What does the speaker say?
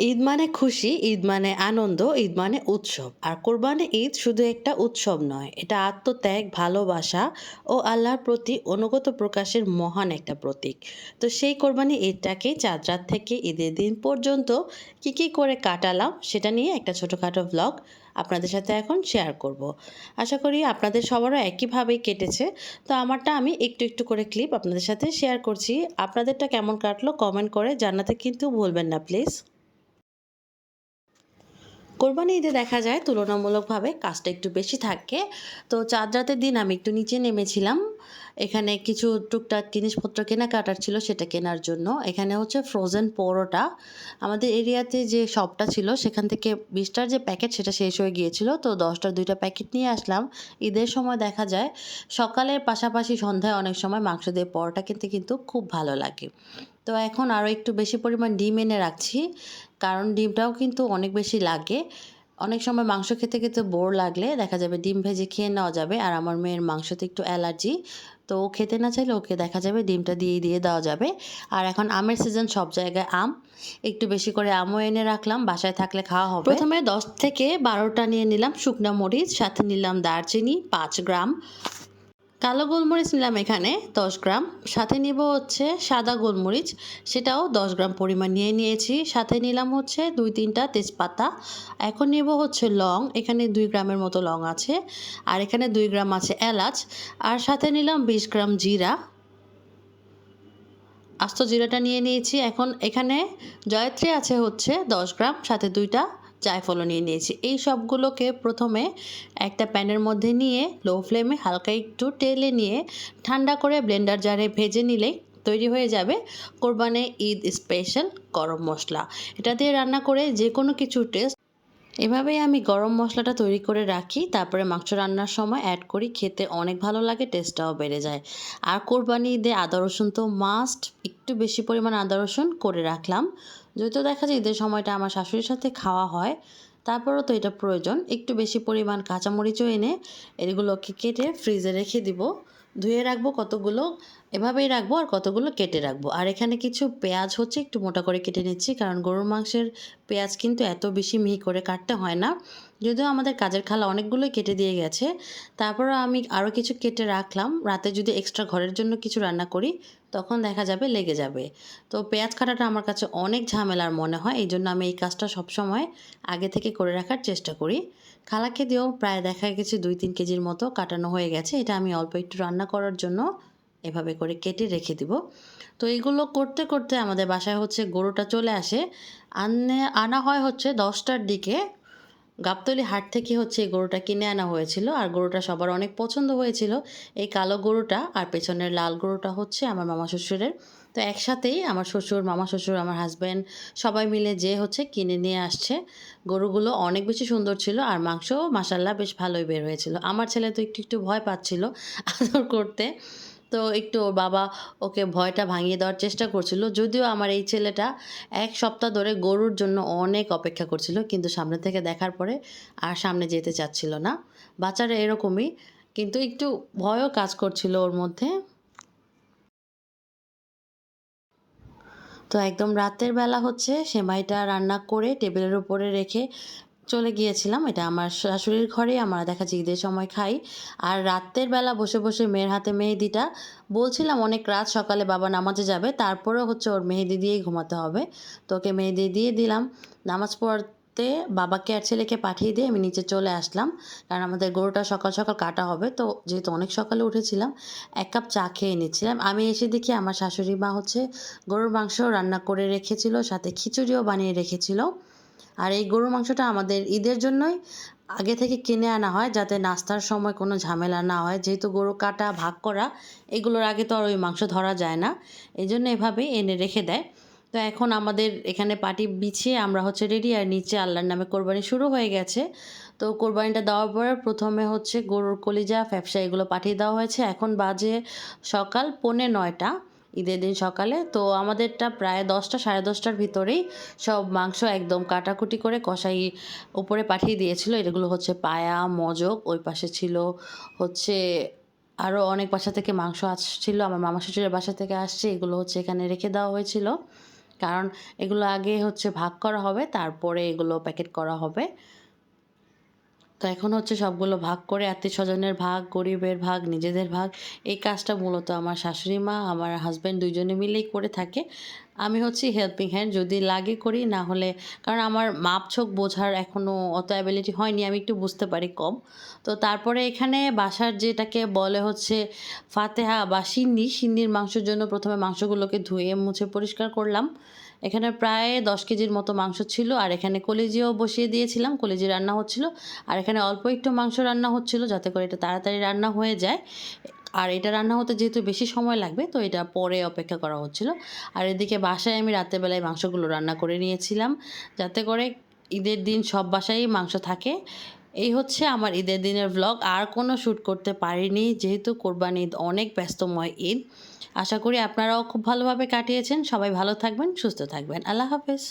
ঈদ মানে খুশি, ঈদ মানে আনন্দ, ঈদ মানে উৎসব। আর কোরবানি ঈদ শুধু একটা উৎসব নয়, এটা আত্মত্যাগ, ভালোবাসা ও আল্লাহর প্রতি অনুগত প্রকাশের মহান একটা প্রতীক। তো সেই কোরবানি ঈদটাকে চাঁদ রাত থেকে ঈদের দিন পর্যন্ত কি কি করে কাটালাম সেটা নিয়ে একটা ছোটোখাটো ভ্লগ আপনাদের সাথে এখন শেয়ার করব। আশা করি আপনাদের সবারও একইভাবেই কেটেছে। তো আমারটা আমি একটু একটু করে ক্লিপ আপনাদের সাথে শেয়ার করছি। আপনাদেরটা কেমন কাটলো কমেন্ট করে জানাতে কিন্তু ভুলবেন না প্লিজ কোরবানি ঈদে দেখা যায় তুলনামূলকভাবে কাজটা একটু বেশি থাকে। তো চাঁদ রাতের দিন আমি একটু নিচে নেমেছিলাম। এখানে কিছু টুকটাক জিনিসপত্র কেনাকাটার ছিল সেটা কেনার জন্য। এখানে হচ্ছে ফ্রোজেন পরোটা। আমাদের এরিয়াতে যে শপটা ছিল, সেখান থেকে বিশটার যে প্যাকেট সেটা শেষ হয়ে গিয়েছিল। তো দশটার দুইটা প্যাকেট নিয়ে আসলাম। ঈদের সময় দেখা যায় সকালের পাশাপাশি সন্ধ্যায় অনেক সময় মাংস দিয়ে পরোটা কিনতে কিন্তু খুব ভালো লাগে। তো এখন আরও একটু বেশি পরিমাণ ডিম এনে রাখছি। কারণ ডিমটাও কিন্তু অনেক বেশি লাগে। অনেক সময় মাংস খেতে খেতে বোর লাগলে দেখা যাবে ডিম ভেজে খেয়ে নেওয়া যাবে। আর আমার মেয়ের মাংসতে একটু অ্যালার্জি, তো ও খেতে না চাইলে ওকে দেখা যাবে ডিমটা দিয়ে দিয়ে দেওয়া যাবে। আর এখন আমের সিজন সব জায়গায় আম। একটু বেশি করে আমও এনে রাখলাম, বাসায় থাকলে খাওয়া হবে। প্রথমে দশ থেকে বারোটা নিয়ে নিলাম শুকনা মরিচ, সাথে নিলাম দারচিনি, পাঁচ গ্রাম। কালো গোলমরিচ নিলাম এখানে দশ গ্রাম। সাথে নিব হচ্ছে সাদা গোলমরিচ। সেটাও দশ গ্রাম পরিমাণ নিয়ে নিয়েছি। সাথে নিলাম হচ্ছে দুই তিনটা তেজপাতা। এখন নিব হচ্ছে লং। এখানে দুই গ্রামের মতো লং আছে। আর এখানে দুই গ্রাম আছে এলাচ। আর সাথে নিলাম বিশ গ্রাম জিরা। আস্ত জিরাটা নিয়ে নিয়েছি। এখন এখানে জয়ত্রী আছে হচ্ছে দশ গ্রাম। সাথে দুইটা জায়ফলও নিয়ে নিয়েছি। এই সবগুলোকে প্রথমে একটা প্যানের মধ্যে নিয়ে লো ফ্লেমে হালকা একটু টেলে নিয়ে ঠান্ডা করে ব্লেন্ডার জারে ভেজে নিলেই তৈরি হয়ে যাবে কোরবানে ঈদ স্পেশাল গরম মশলা। এটা দিয়ে রান্না করে যে কোনো কিছু টেস্ট এভাবেই আমি গরম মশলাটা তৈরি করে রাখি, তারপরে মাংস রান্নার সময় অ্যাড করি, খেতে অনেক ভালো লাগে টেস্টটাও বেড়ে যায়। আর কোরবানি ঈদে আদা, রসুন তো মাস্ট একটু বেশি পরিমাণ আদা, রসুন করে রাখলাম। যেহেতু দেখা যায় ঈদের সময়টা আমার শাশুড়ির সাথে খাওয়া হয়, তারপরও তো এটা প্রয়োজন। একটু বেশি পরিমাণ কাঁচামরিচও এনে এগুলোকে কেটে ফ্রিজে রেখে দিব। ধুয়ে রাখব কতগুলো এভাবেই রাখব আর কতগুলো কেটে রাখব। আর এখানে কিছু পেঁয়াজ হচ্ছে, একটু মোটা করে কেটে নিচ্ছি, কারণ গরুর মাংসের পেঁয়াজ কিন্তু এত বেশি মিহি করে কাটতে হয় না। যদিও আমাদের কাজের খালা অনেকগুলোই কেটে দিয়ে গেছে। তারপরও আমি আরও কিছু কেটে রাখলাম। রাতে যদি এক্সট্রা ঘরের জন্য কিছু রান্না করি, তখন দেখা যাবে লেগে যাবে। তো পেঁয়াজ কাটাটা আমার কাছে অনেক ঝামেলার মনে হয় এই জন্য আমি এই কাজটা সবসময় আগে থেকে করে রাখার চেষ্টা করি। খালাকে দিয়েও প্রায় দেখা গেছে দুই তিন কেজির মতো কাটানো হয়ে গেছে। এটা আমি অল্প একটু রান্না করার জন্য এভাবে করে কেটে রেখে দিব। তো এইগুলো করতে করতে আমাদের বাসায় হচ্ছে গরুটা চলে আসে। আনে, আনা হয় হচ্ছে দশটার দিকে। গাবতলি হাট থেকে হচ্ছে এই গরুটা কিনে আনা হয়েছিল আর গরুটা সবার অনেক পছন্দ হয়েছিল। এই কালো গরুটা আর পেছনের লাল গরুটা হচ্ছে আমার মামা শ্বশুরের। তো একসাথেই আমার শ্বশুর, মামা শ্বশুর, আমার হাজব্যান্ড সবাই মিলে যে হচ্ছে কিনে নিয়ে আসছে। গরুগুলো অনেক বেশি সুন্দর ছিল আর মাংস মাসাল্লাহ বেশ ভালোই বের হয়েছিল। আমার ছেলে তো একটু একটু ভয় পাচ্ছিল আদর করতে। তো একটু ওর বাবা ওকে ভয়টা ভাঙিয়ে দেওয়ার চেষ্টা করছিল। যদিও আমার এই ছেলেটা এক সপ্তাহ ধরে গরুর জন্য অনেক অপেক্ষা করছিল, কিন্তু সামনে থেকে দেখার পরে আর সামনে যেতে চাচ্ছিল না। বাচ্চারা এরকমই, কিন্তু একটু ভয়ও কাজ করছিল ওর মধ্যে। তো একদম রাতের বেলা হচ্ছে, সেমাইটা রান্না করে টেবিলের উপরে রেখে চলে গিয়েছিলাম, এটা আমার শাশুড়ির ঘরে আমরা দেখা যায় ঈদের সময় খাই। আর রাতের বেলা বসে বসে মেয়ের হাতে মেহেদিটা, বলছিলাম অনেক রাত সকালে বাবা নামাজে যাবে তারপরেও হচ্ছে ওর মেহেদি দিয়েই ঘুমাতে হবে। তো ওকে মেহেদি দিয়ে দিলাম। নামাজ পড়তে বাবাকে আর ছেলেকে পাঠিয়ে দিয়ে আমি নিচে চলে আসলাম, কারণ আমাদের গরুটা সকাল সকাল কাটা হবে। তো যেহেতু অনেক সকালে উঠেছিলাম, এক কাপ চা খেয়ে নিচ্ছিলাম। আমি এসে দেখি আমার শাশুড়ি মা হচ্ছে গরুর মাংস রান্না করে রেখেছিল, সাথে খিচুড়িও বানিয়ে রেখেছিল। আর এই গরুর মাংসটা আমাদের ঈদের জন্যই আগে থেকে কিনে আনা হয় যাতে নাস্তার সময় কোনো ঝামেলা না হয়। যেহেতু গরু কাটা, ভাগ করা, এগুলোর আগে তো আর ওই মাংস ধরা যায় না। এই জন্য এভাবেই এনে রেখে দেয়। তো এখন আমাদের এখানে পাটি বিছিয়ে আমরা হচ্ছে রেডি আর নিচে আল্লাহর নামে কোরবানি শুরু হয়ে গেছে। তো কোরবানিটা দেওয়ার পরে প্রথমে হচ্ছে গরুর কলিজা, ফ্যাপসা এগুলো পাঠিয়ে দেওয়া হয়েছে। এখন বাজে সকাল পৌনে নয়টা। ঈদের দিন সকালে। তো আমাদেরটা প্রায় দশটা, সাড়ে দশটার ভিতরেই সব মাংস একদম কাটাকুটি করে কষাই উপরে পাঠিয়ে দিয়েছিল। এগুলো হচ্ছে পায়া মজক ওই পাশে ছিল হচ্ছে আরও অনেক বাসা থেকে মাংস আসছিল। আমার মামা শ্বশুরের বাসা থেকে আসছে, এগুলো হচ্ছে এখানে রেখে দেওয়া হয়েছিল। কারণ এগুলো আগে হচ্ছে ভাগ করা হবে, তারপরে এগুলো প্যাকেট করা হবে। তো এখন হচ্ছে সবগুলো ভাগ করে আত্মীয় স্বজনের ভাগ, গরিবের ভাগ, নিজেদের ভাগ। এই কাজটা মূলত আমার শাশুড়ি মা, আমার হাজব্যান্ড দুইজনে মিলেই করে থাকে। আমি হচ্ছি হেল্পিং হ্যান্ড যদি লাগে করি, না হলে, কারণ আমার মাপ মাপছোক বোঝার এখনও অত অ্যাবিলিটি হয়নি, আমি একটু বুঝতে পারি কম। তো তারপরে এখানে বাসার যেটাকে বলে হচ্ছে ফাতেহা বা সিন্নি, সিন্নির মাংসের জন্য প্রথমে মাংসগুলোকে ধুয়ে মুছে পরিষ্কার করলাম। এখানে প্রায় দশ কেজির মতো মাংস ছিল, আর এখানে কলেজিও বসিয়ে দিয়েছিলাম, কলিজি রান্না হচ্ছিল, আর এখানে অল্প একটু মাংস রান্না হচ্ছিল, যাতে করে এটা তাড়াতাড়ি রান্না হয়ে যায়। আর এটা রান্না হতে যেহেতু বেশি সময় লাগবে, তো এটা পরে অপেক্ষা করা হচ্ছিল। আর এদিকে বাসায় আমি রাতের বেলায় মাংসগুলো রান্না করে নিয়েছিলাম, যাতে করে ঈদের দিন সব বাসায়ই মাংস থাকে। এই হচ্ছে আমার ঈদের দিনের ব্লগ আর কোনো শ্যুট করতে পারিনি, যেহেতু কোরবানি ঈদ অনেক ব্যস্তময় ঈদ। আশা করি আপনারাও খুব ভালোভাবে কাটিয়েছেন, সবাই ভালো থাকবেন, সুস্থ থাকবেন। আল্লাহ হাফেজ।